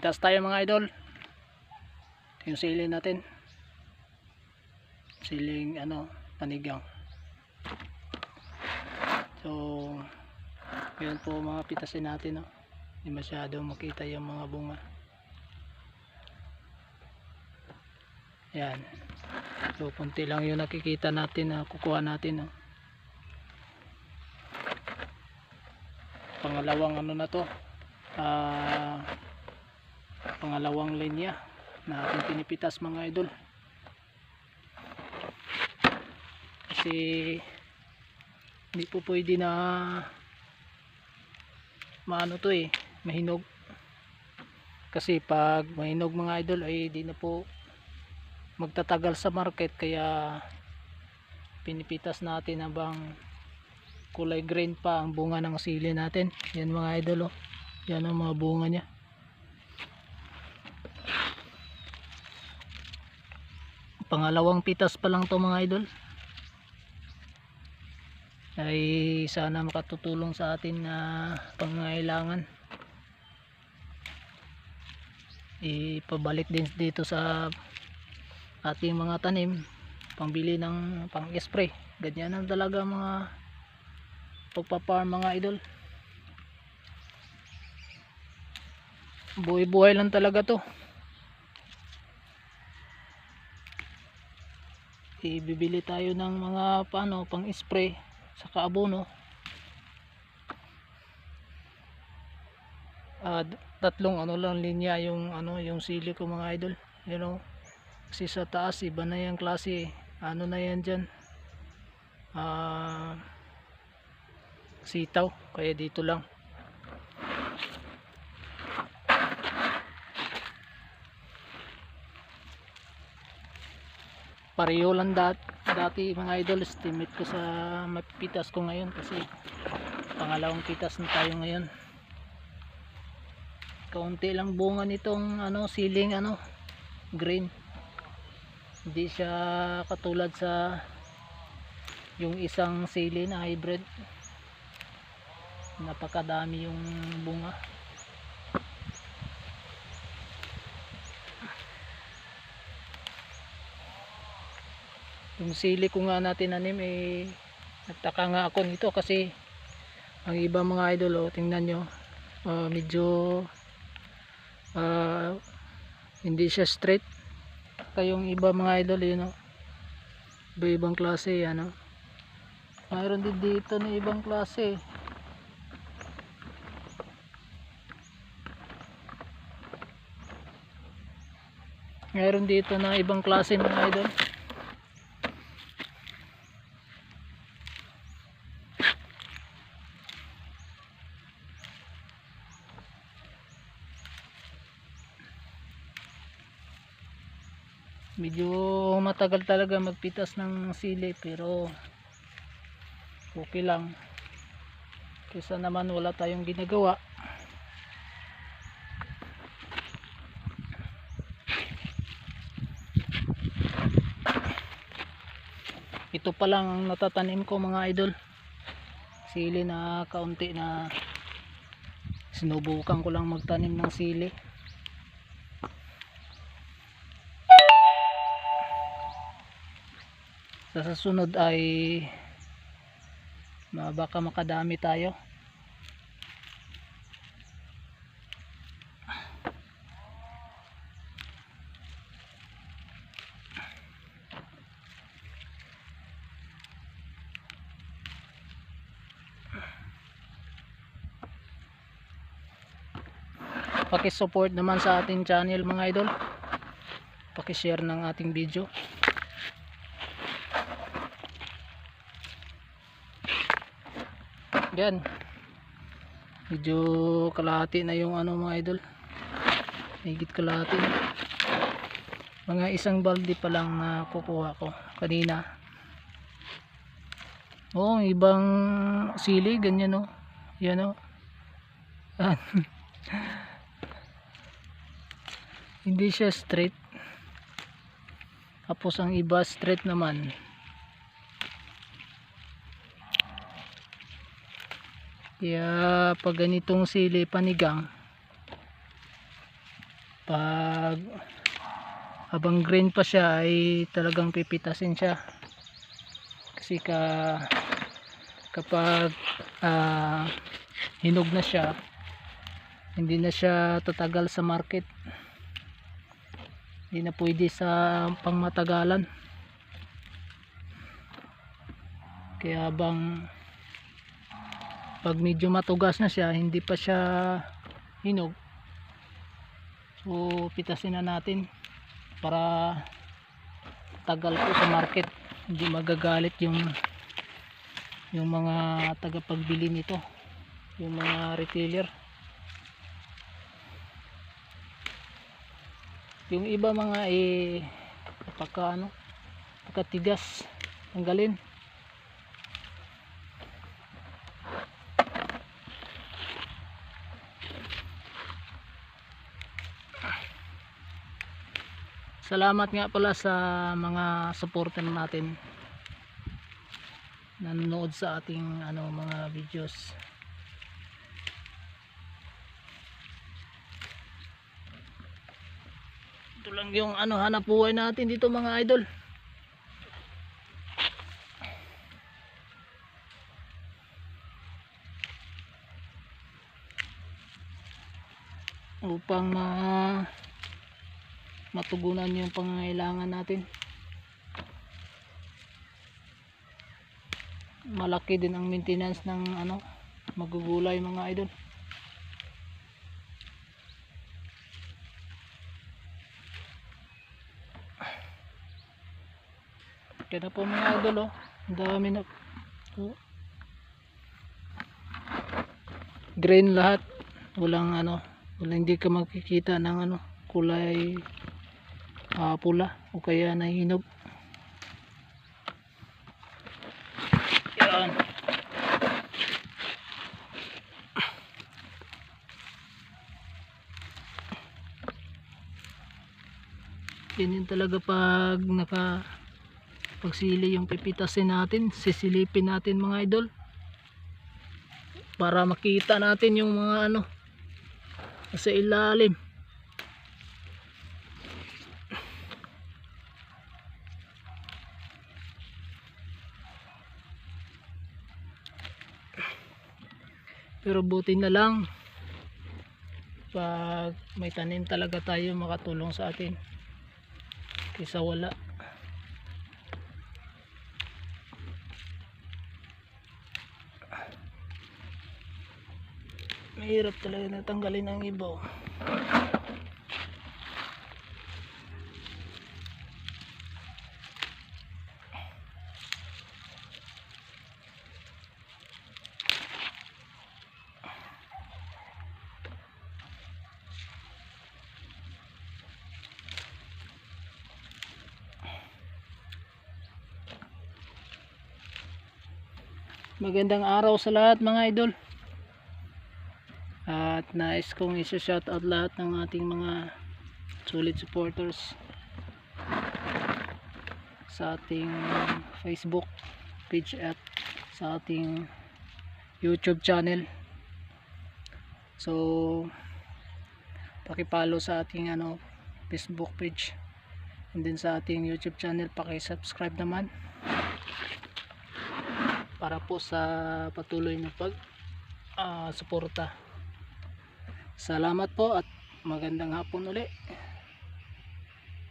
pitas tayo mga idol. Ito yung sili natin. Siling ano panigang so yun po mga pitasin natin no? hindi masyadong makita yung mga bunga. Yan. So punti lang yung nakikita natin na kukuha natin no? pangalawang ano na to. Ah pangalawang linya na ating pinipitas mga idol. Kasi hindi po pwede na maano to eh mahinog. Kasi pag mahinog mga idol ay di na po magtatagal sa market. Kaya pinipitas natin habang kulay green pa ang bunga ng sili natin. Yan mga idol oh. yan ang mga bunga niya pangalawang pitas pa lang to mga idol. Ay sana makatutulong sa atin na pangangailangan. Ipabalik din dito sa ating mga tanim. Pambili ng pang spray ganyan ang talaga mga pagpaparm mga idol. Buhay buhay lang talaga to ibibili tayo ng mga paano pang spray saka abono. Ah, d- tatlong ano lang linya yung ano yung sili ko mga idol. You know kasi sa taas iba na yung klase ano na yan dyan. Ah sitaw kaya dito lang pareho lang dat dati mga idol estimate ko sa mapitas ko ngayon kasi pangalawang pitas na tayo ngayon. Kaunti lang bunga nitong ano siling ano green. Hindi siya katulad sa yung isang sili na hybrid. Napakadami yung bunga yung sili ko nga natin anim eh nagtaka nga ako nito kasi ang iba mga idol oh, tingnan nyo. Ah, medyo ah, hindi siya straight. Kayong iba mga idol yun oh. iba ibang klase ano. Mayroon din dito na ibang klase. Mayroon dito na ibang klase mga idol medyo matagal talaga magpitas ng sili pero okay lang. Kesa naman wala tayong ginagawa. Ito pa lang ang natatanim ko mga idol. Sili na kaunti na sinubukan ko lang magtanim ng sili sa susunod ay baka makadami tayo. Pakisupport naman sa ating channel mga idol. Pakishare ng ating video yan. Medyo kalahati na yung ano mga idol. Higit kalahati. Mga isang balde pa lang na kukuha ko kanina. Oh ibang sili ganyan oh. Yan oh. Hindi siya straight. Tapos ang iba straight naman Kaya pag ganitong sili panigang pag habang green pa siya ay talagang pipitasin siya. Kasi ka kapag ah, hinog na siya hindi na siya tatagal sa market. Hindi na pwede sa pangmatagalan. Kaya bang pag medyo matugas na siya hindi pa siya hinog. So pitasin na natin para tagal po sa market. Hindi magagalit yung yung mga tagapagbili nito yung mga retailer. Yung iba mga eh pagka ano pagkatigas tanggalin salamat nga pala sa mga supporter natin. Nanonood sa ating ano mga videos. Ito lang yung ano hanap buhay natin dito mga idol. Upang ma matugunan yung pangangailangan natin. Malaki din ang maintenance ng ano magugulay mga idol. Kaya na po mga idol oh. Dami na oh. green lahat. Walang ano wala hindi ka makikita ng ano kulay ah, pula o kaya nahinog. Yan. Ganyan talaga pag naka pagsili yung pipitasin natin sisilipin natin mga idol. Para makita natin yung mga ano sa ilalim pero buti na lang pag may tanim talaga tayo makatulong sa atin kaysa wala. Mahirap talaga natanggalin ang iba magandang araw sa lahat mga idol. At nais kong isa-shout out lahat ng ating mga solid supporters sa ating Facebook page at sa ating YouTube channel. So pakipalo sa ating ano Facebook page. And then sa ating YouTube channel paki-subscribe naman para po sa patuloy na pag ah, suporta. Salamat po at magandang hapon uli